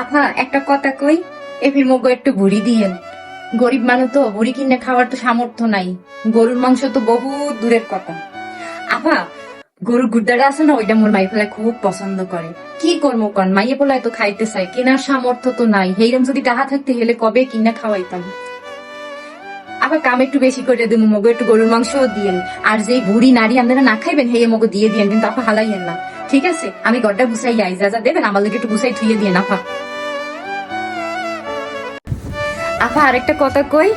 আপা একটা কথা কই, এফির মগো একটু বুড়ি দিয়েন। গরিব মানুষ তো বুড়ি কিনে খাওয়ার তো সামর্থ্য নাই। গরুর মাংস তো বহু দূরের কথা। আপা, গরুর গুদ্দাটা আছে না, ওইটা মোর মাই ফেলায় খুব পছন্দ করে। কি করব কন, মাইয়ে পোলায় তো খাইতে চাই কেনার সামর্থ্য তো নাই। হেইরম যদি টাকা থাকতে, হেলে কবে কিনা খাওয়াইতাম। আবার কাম একটু বেশি করে দেবো মগো একটু গরুর মাংসও দিয়েন। আর যেই বুড়ি নারী আপনারা না খাইবেন হেয়ে মগো দিয়ে দিয়েন, কিন্তু আপা হালাইয়েন না। ঠিক আছে? আমি গড্ডা গুছাই আই যা যা দেবেন, আমার লোক একটু গুছাই থুয়ে দিয়ে আপা। আপা আরেকটা কথা কই।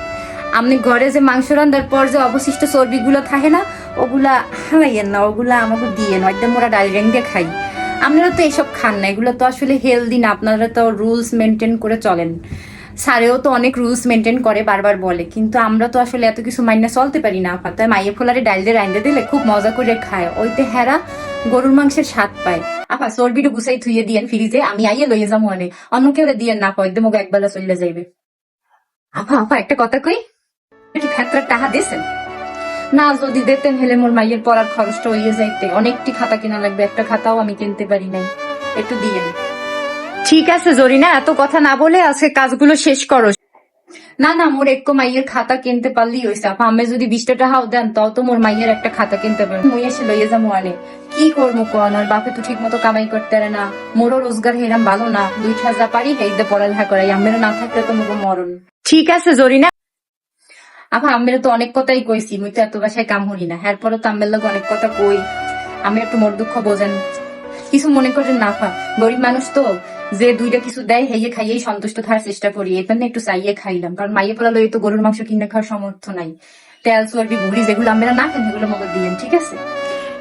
আপনি ঘরে যে মাংস রান্নার পর যে অবশিষ্ট চর্বিগুলো থাকে না, ওগুলা হালাইয়েন না, ওগুলা আমাকে দিয়ে না একদম ওরা ডাইরেক্ট দিয়ে খাই। আপনারা তো এসব খান না, এগুলো তো আসলে হেলদি না, আপনারা তো রুলস মেনটেন করে চলেন। স্যারেও তো অনেক রুলস মেনটেন করে, বারবার বলে, কিন্তু আমরা তো আসলে এত কিছু মাইনে চলতে পারি না আপা তাই মাইয়ে ফোলারে ডাইল দিয়ে রাইন্দে দিলে খুব মজা করে খায়, ওইতে হেরা গরুর মাংসের স্বাদ পায়। আপা, চর্বিটা গুছাই থুয়ে দিয়েন ফ্রিজে আমি আইয়ে লইয়ে যাব অনেক অন্য কেউ দিয়ে না পাই দেবো একবেলা চলে যাইবে। আপা আপা একটা কথা কই? কি খাতার টাকা দিয়েছেন? না যদি দিতেন হেলে মোর মাইয়ের পড়ার খরচটা হইয়ে যাইতে। অনেকটি খাতা কিনা লাগবে একটা খাতাও আমি কিনতে পারি নাই। একটু দিয়েন। ঠিক আছে জরিনা এত কথা না বলে আজকে কাজগুলো শেষ করো। না না মোর একটু মাইয়ের খাতা কিনতে পারলেই হয়েছে আপা আমি যদি বিশটা টাকাও দেন তাও তো মোর মাইয়ের একটা খাতা কিনতে পারব। মুই এসে লইয়ে যাব অনেক কি করব কোন? আর বাপে তো ঠিক মতো কামাই করতে পারে না। মোরও রোজগার হেরাম ভালো না। দুই হাজার পারি হেইতে পড়ালেখা করাই। আমের না থাকলে তো মুখো মরণ। ঠিক আছে, জরিনা। আপা আমের তো অনেক কথাই কইছি, মুই তো এত বাসায় কাম হরি না। এরপরও তো আমের লোক অনেক কথা কই। আমি একটু মোর দুঃখ বোঝেন। কিছু মনে করেন না, আপা। গরিব মানুষ তো, যে দুইটা কিছু দেয় হেয়ে খাইয়েই সন্তুষ্ট থাকার চেষ্টা করি। এখানে একটু চাইয়ে খাইলাম। কারণ মাইয়ে পোলা লই তো গরুর মাংস কিনে খাওয়ার সামর্থ্য নাই। তেল, চর্বি, ভুড়ি, যেগুলো আমরা না খান, সেগুলো মগজ দিয়েন ঠিক আছে?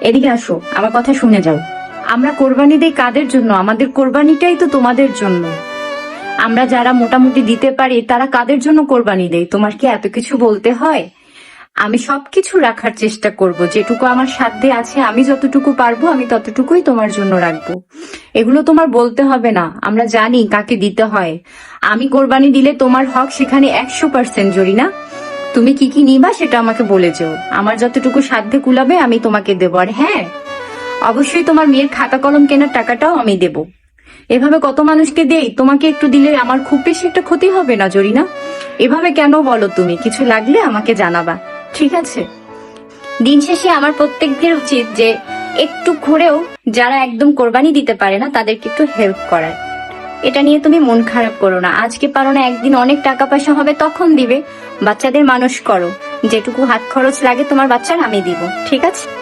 এদিকে আসো, আমার কথা শুনে যাও। আমরা কোরবানি দেই কাদের জন্য? আমাদের কোরবানিটাই তো তোমাদের জন্য। আমরা যারা মোটামুটি দিতে পারি, তারা কাদের জন্য কোরবানি দেয়? তোমার কি এত কিছু বলতে হয়? আমি সবকিছু রাখার চেষ্টা করব। যেটুকু আমার সাধ্যে আছে, আমি যতটুকু পারব, আমি ততটুকুই তোমার জন্য রাখব। এগুলো তোমার বলতে হবে না। আমরা জানি কাকে দিতে হয়। আমি কোরবানি দিলে তোমার হক সেখানে একশো পার্সেন্ট জড়ি না তুমি কি কি নিবা সেটা আমাকে বলে যেও। আমার যতটুকু সাধ্যে কুলাবে, আমি তোমাকে দেবো। আর হ্যাঁ অবশ্যই তোমার মেয়ের খাতা কলম কেনার টাকাটাও আমি দেব। এভাবে কত মানুষকে দেই তোমাকে একটু দিলে আমার খুব বেশি একটা ক্ষতি হবে না, জরিনা? এভাবে কেন বলো তুমি? কিছু লাগলে আমাকে জানাবা। ঠিক আছে। দিন শেষে আমার প্রত্যেকদের উচিত যে একটু ঘুরেও যারা একদম কোরবানি দিতে পারে না, তাদেরকে একটু হেল্প করার। এটা নিয়ে তুমি মন খারাপ করো না। আজকে পারো না একদিন অনেক টাকা পয়সা হবে, তখন দিবে। বাচ্চাদের মানুষ করো। যেটুকু হাত খরচ লাগে তোমার বাচ্চার আমি দিব। ঠিক আছে?